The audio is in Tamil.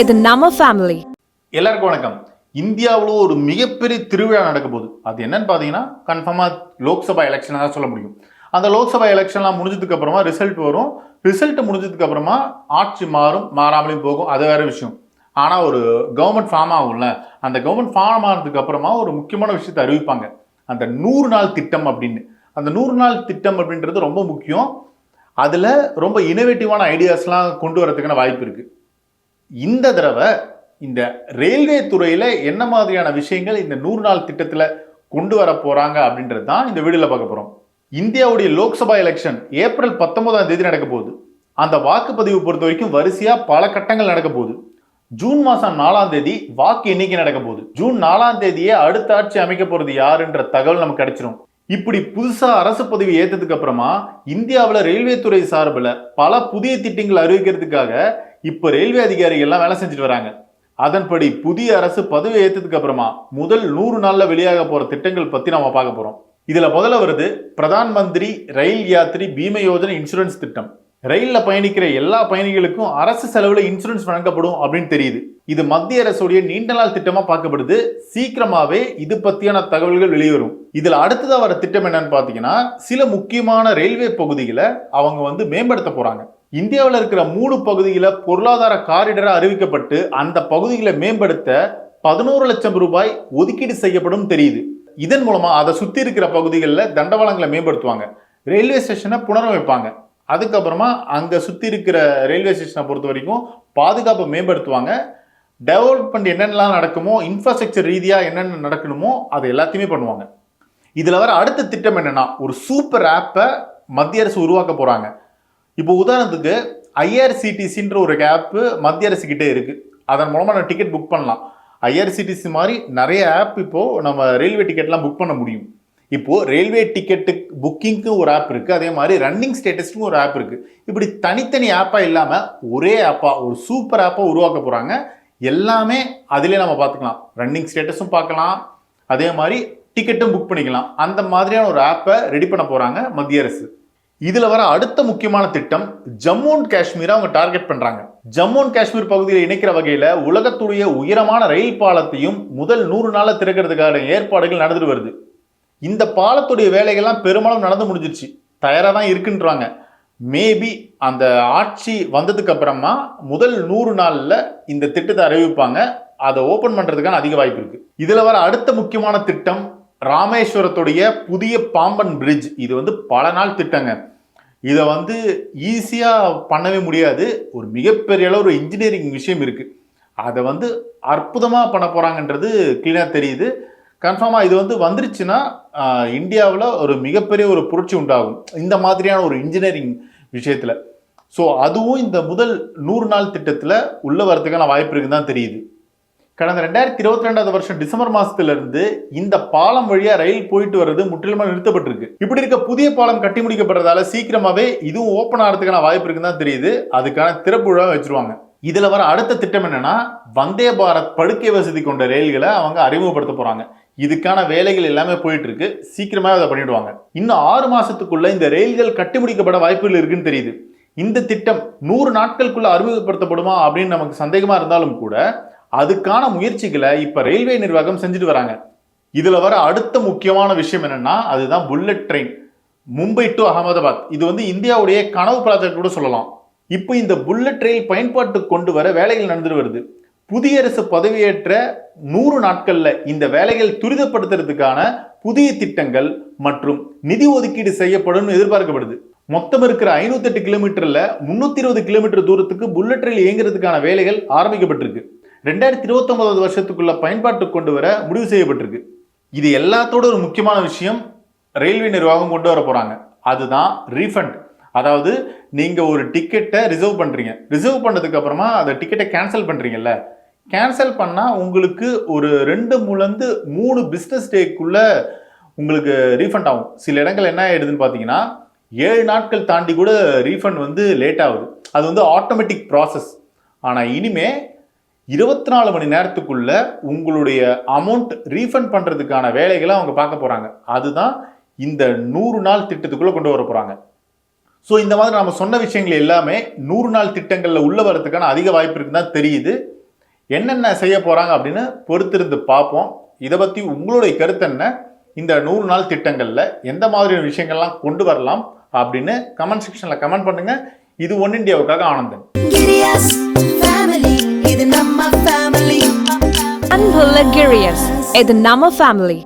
இது நம்ம ஃபேமிலி எல்லாருக்கும் வணக்கம். இந்தியாவில் ஒரு மிகப்பெரிய திருவிழா நடக்க போகுது. அது என்னன்னு பார்த்தீங்கன்னா கன்ஃபார்மாக லோக்சபா எலெக்ஷன் தான் சொல்ல முடியும். அந்த லோக்சபா எலெக்ஷன்லாம் முடிஞ்சதுக்கு அப்புறமா ரிசல்ட் வரும். ரிசல்ட் முடிஞ்சதுக்கு அப்புறமா ஆட்சி மாறும் மாறாமலையும் போகும். அது வேற விஷயம். ஆனால் ஒரு கவர்மெண்ட் ஃபார்ம் ஆகும்ல அந்த கவர்மெண்ட் ஃபார்ம் ஆனதுக்கு அப்புறமா ஒரு முக்கியமான விஷயத்தை அறிவிப்பாங்க. அந்த நூறு நாள் திட்டம் அப்படின்னு. அந்த நூறு நாள் திட்டம் அப்படின்றது ரொம்ப முக்கியம். அதில் ரொம்ப இனோவேட்டிவான ஐடியாஸ்லாம் கொண்டு வரதுக்கான வாய்ப்பு இருக்குது இந்த தடவை இந்த ரயில்வே துறையில் என்ன மாதிரியான விஷயங்கள் இந்த நூறு நாள் திட்டத்தில் கொண்டு வர போகிறாங்க அப்படின்றது தான் இந்த வீடியோவில் பார்க்க போகிறோம் இந்தியாவுடைய லோக்சபா எலெக்ஷன் ஏப்ரல் பத்தொன்பதாம் தேதி நடக்க போகுது. அந்த வாக்குப்பதிவு பொறுத்த வரைக்கும் வரிசையாக பல கட்டங்கள் நடக்க போகுது. ஜூன் மாதம் நாலாம் தேதி வாக்கு எண்ணிக்கை நடக்க போகுது. ஜூன் நாலாம் தேதியே அடுத்த ஆட்சி அமைக்க போகிறது யாருன்ற தகவல் நமக்கு கிடைச்சிரும். இப்படி புதுசாக அரசு பதவி ஏற்றதுக்கு அப்புறமா இந்தியாவில் ரயில்வே துறை சார்பில் பல புதிய திட்டங்கள் அறிவிக்கிறதுக்காக இப்போ ரயில்வே அதிகாரிகள்லாம் வேலை செஞ்சுட்டு வராங்க. அதன்படி புதிய அரசு பதவி ஏற்றதுக்கு அப்புறமா முதல் நூறு நாளில் வெளியாக போகிற திட்டங்கள் பற்றி நம்ம பார்க்க போகிறோம் இதில் முதல்ல வருது பிரதான் மந்திரி ரயில் யாத்திரி பீம யோஜனை இன்சூரன்ஸ் திட்டம். ரயிலில் பயணிக்கிற எல்லா பயணிகளுக்கும் அரசு செலவில் இன்சூரன்ஸ் வழங்கப்படும் அப்படின்னு தெரியுது. இது மத்திய அரசுடைய நீண்ட நாள் திட்டமாக பார்க்கப்படுது. சீக்கிரமாகவே இது பற்றியான தகவல்கள் வெளிவரும். இதில் அடுத்ததாக வர திட்டம் என்னன்னு பார்த்தீங்கன்னா சில முக்கியமான ரயில்வே பகுதிகளை அவங்க வந்து மேம்படுத்த போகிறாங்க இந்தியாவில் இருக்கிற மூணு பகுதியில் பொருளாதார காரிடராக அறிவிக்கப்பட்டு அந்த பகுதிகளை மேம்படுத்த பதினோரு லட்சம் ரூபாய் ஒதுக்கீடு செய்யப்படும் தெரியுது. இதன் மூலமாக அதை சுற்றி இருக்கிற பகுதிகளில் தண்டவாளங்களை மேம்படுத்துவாங்க. ரயில்வே ஸ்டேஷனை புனரமைப்பாங்க. அதுக்கப்புறமா அங்கே சுற்றி இருக்கிற ரயில்வே ஸ்டேஷனை பொறுத்த வரைக்கும் பாதுகாப்பை மேம்படுத்துவாங்க. டெவலப்மெண்ட் என்னென்னலாம் நடக்குமோ இன்ஃப்ராஸ்ட்ரக்சர் ரீதியாக என்னென்ன நடக்கணுமோ அது எல்லாத்தையுமே பண்ணுவாங்க. இதில் வர அடுத்த திட்டம் என்னென்னா ஒரு சூப்பர் ஆப்பை மத்திய அரசு உருவாக்க போகிறாங்க இப்போ உதாரணத்துக்கு ஐஆர்சிடிசின்ற ஒரு ஆப்பு மத்திய அரசு கிட்டே இருக்குது அதன் மூலமாக நம்ம டிக்கெட் புக் பண்ணலாம். ஐஆர்சிடிசி மாதிரி நிறைய ஆப் இப்போது நம்ம ரயில்வே டிக்கெட்லாம் புக் பண்ண முடியும். இப்போ ரயில்வே டிக்கெட்டு புக்கிங்க்கு ஒரு ஆப் இருக்குது அதே மாதிரி ரன்னிங் ஸ்டேட்டஸ்க்கும் ஒரு ஆப் இருக்குது இப்படி தனித்தனி ஆப்பாக இல்லாமல் ஒரே ஆப்பாக ஒரு சூப்பர் ஆப்பாக உருவாக்க போகிறாங்க எல்லாமே அதிலே நம்ம பார்த்துக்கலாம். ரன்னிங் ஸ்டேட்டஸும் பார்க்கலாம். அதே மாதிரி டிக்கெட்டும் புக் பண்ணிக்கலாம். அந்த மாதிரியான ஒரு ஆப்பை ரெடி பண்ண போகிறாங்க மத்திய அரசு. இதில் வர அடுத்த முக்கியமான திட்டம் ஜம்மு அண்ட் காஷ்மீரை அவங்க டார்கெட் பண்ணுறாங்க ஜம்மு அண்ட் காஷ்மீர் பகுதியில் இணைக்கிற வகையில் உலகத்துடைய உயரமான ரயில் பாலத்தையும் முதல் நூறு நாளில் திறக்கிறதுக்கான ஏற்பாடுகள் நடந்துட்டு வருது. இந்த பாலத்துடைய வேலைகள்லாம் பெரும்பாலும் நடந்து முடிஞ்சிருச்சு. தயாராக தான் இருக்குன்றாங்க. மேபி அந்த ஆட்சி வந்ததுக்கு அப்புறமா முதல் நூறு நாளில் இந்த திட்டத்தை அறிவிப்பாங்க. அதை ஓப்பன் பண்ணுறதுக்கான அதிக வாய்ப்பு இருக்கு. இதில் வர அடுத்த முக்கியமான திட்டம் ராமேஸ்வரத்துடைய புதிய பாம்பன் பிரிட்ஜ் இது வந்து பல நாள் திட்டங்க. இதை வந்து ஈஸியாக பண்ணவே முடியாது. ஒரு மிகப்பெரிய அளவு ஒரு இன்ஜினியரிங் விஷயம் இருக்குது அதை வந்து அற்புதமாக பண்ண போகிறாங்கன்றது கிளீனாக தெரியுது. கன்ஃபார்மாக இது வந்து வந்துருச்சுன்னா இந்தியாவில் ஒரு மிகப்பெரிய ஒரு புரட்சி உண்டாகும். இந்த மாதிரியான ஒரு இன்ஜினியரிங் விஷயத்தில். ஸோ அதுவும் இந்த முதல் நூறு நாள் திட்டத்தில் உள்ள வரதுக்கான வாய்ப்பு இருக்குன்னு தான் தெரியுது. கடந்த ரெண்டாயிரத்தி இருபத்தி ரெண்டாவது வருஷம் டிசம்பர் மாசத்திலிருந்து இந்த பாலம் வழியா ரயில் போயிட்டு வர்றது முற்றிலுமா நிறுத்தப்பட்டிருக்கு. இப்படி இருக்க புதிய பாலம் கட்டி முடிக்கப்படுறதால சீக்கிரமாவே இதுவும் ஓப்பன் ஆகிறதுக்கான வாய்ப்பு இருக்குன்னு தான் தெரியுது. அதுக்கான திறப்பு விழா வச்சிருவாங்க. இதுல வர அடுத்த திட்டம் என்னன்னா வந்தே பாரத் படுக்கை வசதி கொண்ட ரயில்களை அவங்க அறிமுகப்படுத்த போறாங்க. இதுக்கான வேலைகள் எல்லாமே போயிட்டு இருக்கு அதை பண்ணிடுவாங்க. இன்னும் ஆறு மாசத்துக்குள்ள இந்த ரயில்கள் கட்டி முடிக்கப்பட வாய்ப்புகள் இருக்குன்னு தெரியுது. இந்த திட்டம் நூறு நாட்களுக்குள்ள அறிமுகப்படுத்தப்படுமா அப்படின்னு நமக்கு சந்தேகமா இருந்தாலும் கூட அதுக்கான முயற்சிகளை இப்ப ரயில்வே நிர்வாகம் செஞ்சுட்டு வராங்க. இதுல வர அடுத்த முக்கியமான விஷயம் என்னன்னா அதுதான் bullet train Mumbai to Ahmedabad. இது வந்து இந்தியாவுடைய கனவு ப்ராஜெக்ட் கூட சொல்லலாம். இப்போ இந்த புல்லட் ரயில் பயன்பாட்டுக்கு கொண்டு வர வேலைகள் நடந்துட்டு வருது. புதிய அரசு பதவியேற்ற நூறு நாட்களில் இந்த வேலைகள் துரிதப்படுத்துறதுக்கான புதிய திட்டங்கள் மற்றும் நிதி ஒதுக்கீடு செய்யப்படும் எதிர்பார்க்கப்படுது. மொத்தம் இருக்கிற ஐநூத்தி எட்டு கிலோமீட்டர்ல முன்னூத்தி இருபது கிலோமீட்டர் தூரத்துக்கு புல்லட் ரயில் இயங்குறதுக்கான வேலைகள் ஆரம்பிக்கப்பட்டிருக்கு. ரெண்டாயிரத்தி இருபத்தி ஒன்பதாவது வருஷத்துக்குள்ள பயன்பாட்டுக்கு கொண்டு வர முடிவு செய்யப்பட்டிருக்கு. இது எல்லாத்தோட ஒரு முக்கியமான விஷயம் ரயில்வே நிர்வாகம் கொண்டு வர போறாங்க. அதுதான் ரீஃபண்ட் அதாவது நீங்கள் ஒரு டிக்கெட்டை ரிசர்வ் பண்ணுறீங்க ரிசர்வ் பண்ணதுக்கப்புறமா அந்த டிக்கெட்டை கேன்சல் பண்ணுறீங்கல்ல கேன்சல் பண்ணால் உங்களுக்கு ஒரு ரெண்டு மூணுலேருந்து மூணு பிஸ்னஸ் டேக்குள்ளே உங்களுக்கு ரீஃபண்ட் ஆகும். சில இடங்கள் என்ன ஆகிடுதுன்னு பார்த்தீங்கன்னா ஏழு நாட்கள் தாண்டி கூட ரீஃபண்ட் வந்து லேட் ஆகுது. அது வந்து ஆட்டோமேட்டிக் ப்ராசஸ் ஆனால் இனிமே இருபத்தி நாலு மணி நேரத்துக்குள்ள உங்களுடைய அமௌண்ட் ரீஃபண்ட் பண்ணுறதுக்கான வேலைகளை அவங்க பார்க்க போகிறாங்க அதுதான் இந்த நூறு நாள் திட்டத்துக்குள்ளே கொண்டு வர போகிறாங்க ஸோ இந்த மாதிரி நம்ம சொன்ன விஷயங்கள் எல்லாமே நூறு நாள் திட்டங்களில் உள்ள வரதுக்கான அதிக வாய்ப்பு இருக்குன்னு தான் தெரியுது. என்னென்ன செய்ய போகிறாங்க அப்படின்னு பொறுத்திருந்து பார்ப்போம். இதை பற்றி உங்களுடைய கருத்து என்ன? இந்த நூறு நாள் திட்டங்களில் எந்த மாதிரியான விஷயங்கள்லாம் கொண்டு வரலாம் அப்படின்னு கமெண்ட் செக்ஷனில் கமெண்ட் பண்ணுங்கள் இது ஒன் இந்தியாவுக்காக ஆனந்தன். இது நம்ம family.